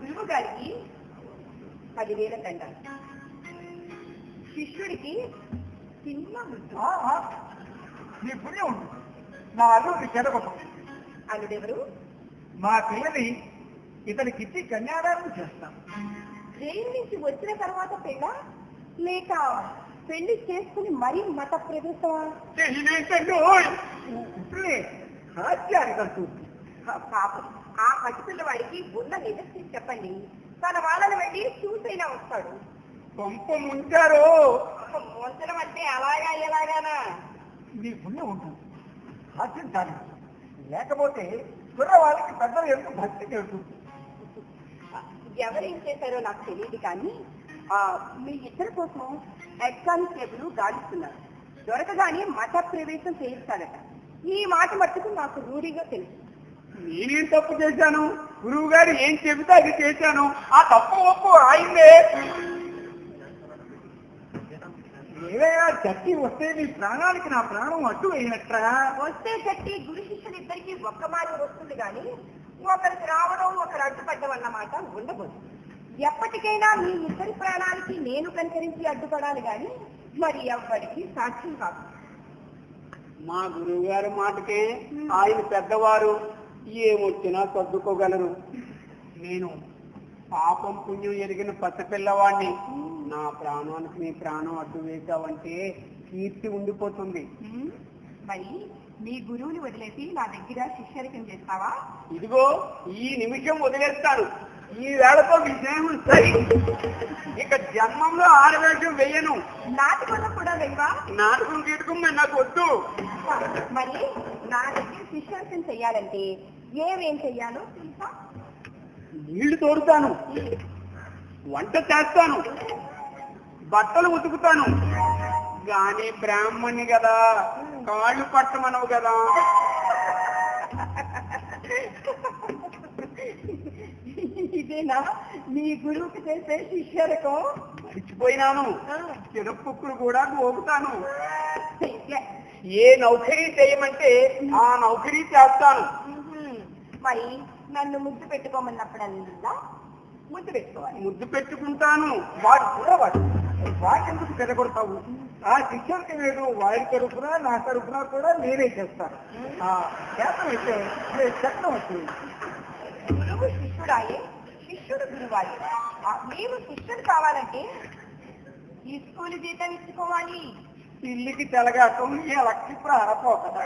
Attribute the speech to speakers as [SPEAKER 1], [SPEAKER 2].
[SPEAKER 1] గురువు గారికి పదివేల దండ శిష్యుడికి చిన్న
[SPEAKER 2] నీ పుణ్యం ఉంది. నా అల్లుడిని చెడగొట్టం
[SPEAKER 1] అల్లుడెవరు?
[SPEAKER 2] మా పిల్లని ఇతనికిచ్చి కన్యాదానం చేస్తాం.
[SPEAKER 1] జైలు నుంచి వచ్చిన తర్వాత పెళ్ళ? లేక పెళ్ళి చేసుకుని మరీ మత
[SPEAKER 2] అంటుంది
[SPEAKER 1] పాపం. ఆ పసిపిల్లవాడికి ఉన్న నిజం చెప్పండి. తన వాళ్ళని వెళ్ళి చూసైనా వస్తాడు.
[SPEAKER 2] పంప ముంచారు?
[SPEAKER 1] మోసడం అంటే అలాగా ఎలాగానా
[SPEAKER 2] నీ పుణ్యం ఉంటుంది. లేకపోతే కుర్రవాళ్ళకి పెద్దలు ఎందుకు భక్తి చేస్తుంది
[SPEAKER 1] ఎవరేం చేశారో నాకు తెలియదు కానీ ఆ, మీ ఇద్దరి కోసం టేబుల్ గాలిస్తున్నారు. దొరకగానే మత ప్రవేశం చేయిస్తాడట ఈ మాట మట్టుకు నాకు రూఢిగా తెలుసు.
[SPEAKER 2] నేనేం తప్పు చేశాను? గురువు గారు ఏం చెబితే అది చేశాను. ఆ తప్పు ఒప్పు ఆయిందే. ఏవైనా చట్టి వస్తే నీ ప్రాణానికి నా ప్రాణం అడ్డు అయినట్రా
[SPEAKER 1] వస్తే చెట్టి గురు శిష్యులిద్దరికి ఒక్క మాట వస్తుంది కానీ ఒకరికి రావడం ఒకరు అడ్డుపడ్డం అన్నమాట ఉండబోదు ఎప్పటికైనా మీ ఇద్దరి ప్రాణానికి నేను కనికరించి అడ్డుపడాలి కానీ మరి ఎవ్వరికి సాక్ష్యం కాదు.
[SPEAKER 2] మా గురువు గారి మాటకే ఆయన పెద్దవారు ఏమొచ్చినా సర్దుకోగలరు. నేను పాపం పుణ్యం ఎరిగిన పసిపిల్లవాడిని నా ప్రాణానికి నీ ప్రాణం అడ్డు వేశావంటే కీర్తి ఉండిపోతుంది.
[SPEAKER 1] మరి మీ గురువుని వదిలేసి నా దగ్గర శిష్యరికం చేస్తావా?
[SPEAKER 2] ఇదిగో ఈ నిమిషం వదిలేస్తాను. ఈ వేళతో విజయం సరి. ఇక జన్మంలో ఆడవేషం వెయ్యను
[SPEAKER 1] నాటికొండ కూడా లేవా
[SPEAKER 2] నాటకం గీటకం నాకు వద్దు.
[SPEAKER 1] మరి నా దగ్గర శిష్యరికం చెయ్యాలంటే ఏమేం చెయ్యాలో తెలుసా?
[SPEAKER 2] నీళ్ళు తోడుతాను. వంట చేస్తాను. బట్టలు ఉతుకుతాను. గాని బ్రాహ్మణి కదా కాళ్ళు పట్టమనవు కదా
[SPEAKER 1] ఇదేనా? మీ గురువుకి చేసే శిష్యరకం
[SPEAKER 2] మర్చిపోయినాను. చిరపుక్కులు కూడా గోపుతాను. ఏ నౌకరీ చేయమంటే ఆ నౌకరీ చేస్తాను.
[SPEAKER 1] మరి నన్ను ముద్దు పెట్టుకోమన్నప్పుడల్లా? ముద్దు పెట్టుకోవాలి.
[SPEAKER 2] ముద్దు పెట్టుకుంటాను. వాడు కూడా వాడు. వాడెందుకు పెరగొడతావు ఆ శిష్యుడికి నేను వాడి తరఫున నా తరఫున కూడా నేనే చేస్తాను. ఆ శాతం అయితే చట్టం వచ్చింది
[SPEAKER 1] గురువు శిష్యుడాయే శిష్యుడు గురువాయే. మీరు శిష్యుడు కావాలంటే ఈ స్కూల్ జీతం ఇచ్చుకోవాలి.
[SPEAKER 2] ఇల్లుకి తెలగాటం ఈ లక్ష ప్రాణపోకదా